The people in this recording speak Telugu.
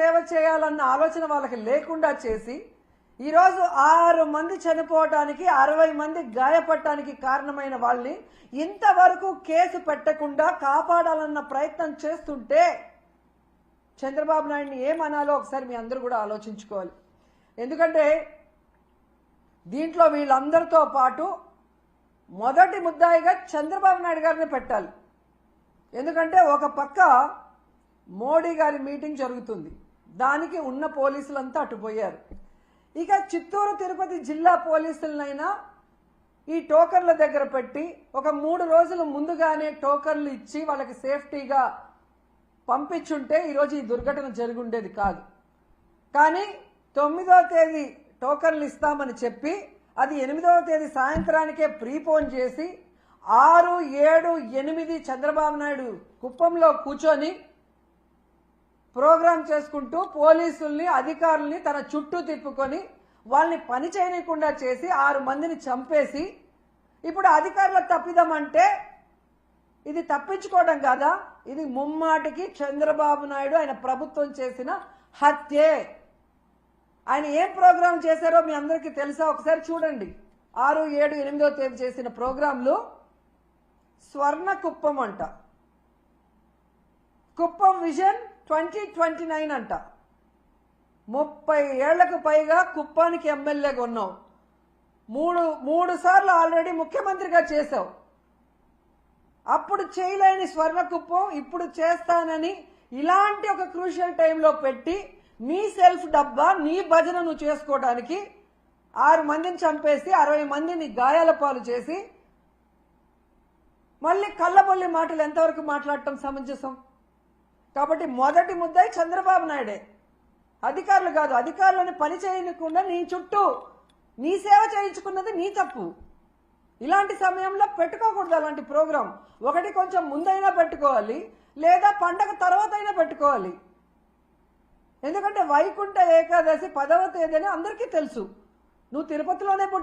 సేవ చేయాలన్న ఆలోచన వాళ్ళకి లేకుండా చేసి ఈరోజు ఆరు మంది చనిపోవటానికి అరవై మంది గాయపడటానికి కారణమైన వాళ్ళని ఇంతవరకు కేసు పెట్టకుండా కాపాడాలన్న ప్రయత్నం చేస్తుంటే చంద్రబాబు నాయుడిని ఏమనాలో ఒకసారి మీ అందరూ కూడా ఆలోచించుకోవాలి. ఎందుకంటే దీంట్లో వీళ్ళందరితో పాటు మొదటి ముద్దాయిగా చంద్రబాబు నాయుడు గారిని పెట్టాలి. ఎందుకంటే ఒక పక్క మోడీ గారి మీటింగ్ జరుగుతుంది. దానికి ఉన్న పోలీసులంతా అటుపోయారు. ఇక చిత్తూరు తిరుపతి జిల్లా పోలీసులనైనా ఈ టోకన్ల దగ్గర పెట్టి ఒక మూడు రోజులు ముందుగానే టోకన్లు ఇచ్చి వాళ్ళకి సేఫ్టీగా పంపించుంటే ఈరోజు ఈ దుర్ఘటన జరుగుండేది కాదు. కానీ తొమ్మిదో తేదీ టోకన్లు ఇస్తామని చెప్పి అది ఎనిమిదవ తేదీ సాయంత్రానికే ప్రీపోన్ చేసి ఆరు ఏడు ఎనిమిది చంద్రబాబు నాయుడు కుప్పంలో కూర్చొని ప్రోగ్రాం చేసుకుంటూ పోలీసుల్ని అధికారుల్ని తన చుట్టూ తిప్పుకొని వాళ్ళని పని చేయనీయకుండా చేసి ఆరు మందిని చంపేసి ఇప్పుడు అధికారులకు తప్పిదమంటే ఇది తప్పించుకోవడం కాదా? ఇది ముమ్మాటికి చంద్రబాబు నాయుడు ఆయన ప్రభుత్వం చేసిన హత్యే. ఆయన ఏం ప్రోగ్రాం చేశారో మీ అందరికీ తెలుసా? ఒకసారి చూడండి. ఆరు ఏడు ఎనిమిదో తేదీ చేసిన ప్రోగ్రాంలు స్వర్ణ కుప్పం అంట. Kuppam vision twenty twenty nine అంట. ముప్పై ఏళ్ళకు పైగా కుప్పానికి ఎమ్మెల్యేగా ఉన్నావు మూడు మూడు సార్లు ఆల్రెడీ ముఖ్యమంత్రిగా చేశావు. అప్పుడు చేయలేని స్వర్ణకుప్పం ఇప్పుడు చేస్తానని ఇలాంటి ఒక క్రూషియల్ టైంలో పెట్టి నీ సెల్ఫ్ డబ్బా నీ భజన నువ్వు చేసుకోవడానికి ఆరు మందిని చంపేసి అరవై మందిని గాయాల పాలు చేసి మళ్ళీ కళ్ళబొల్లి మాటలు ఎంతవరకు మాట్లాడటం సమంజసం? కాబట్టి మొదటి ముద్దాయి చంద్రబాబు నాయుడే. అధికారులు కాదు అధికారులను పని చేయకుండా నీ చుట్టూ నీ సేవ చేయించుకున్నది నీ తప్పు. ఇలాంటి సమయంలో పెట్టుకోకూడదు అలాంటి ప్రోగ్రాం. ఒకటి కొంచెం ముందైనా పెట్టుకోవాలి లేదా పండగ తర్వాత అయినా పెట్టుకోవాలి. ఎందుకంటే వైకుంఠ ఏకాదశి పదవ తేదీ అని అందరికీ తెలుసు. నువ్వు తిరుపతిలోనే పుట్టి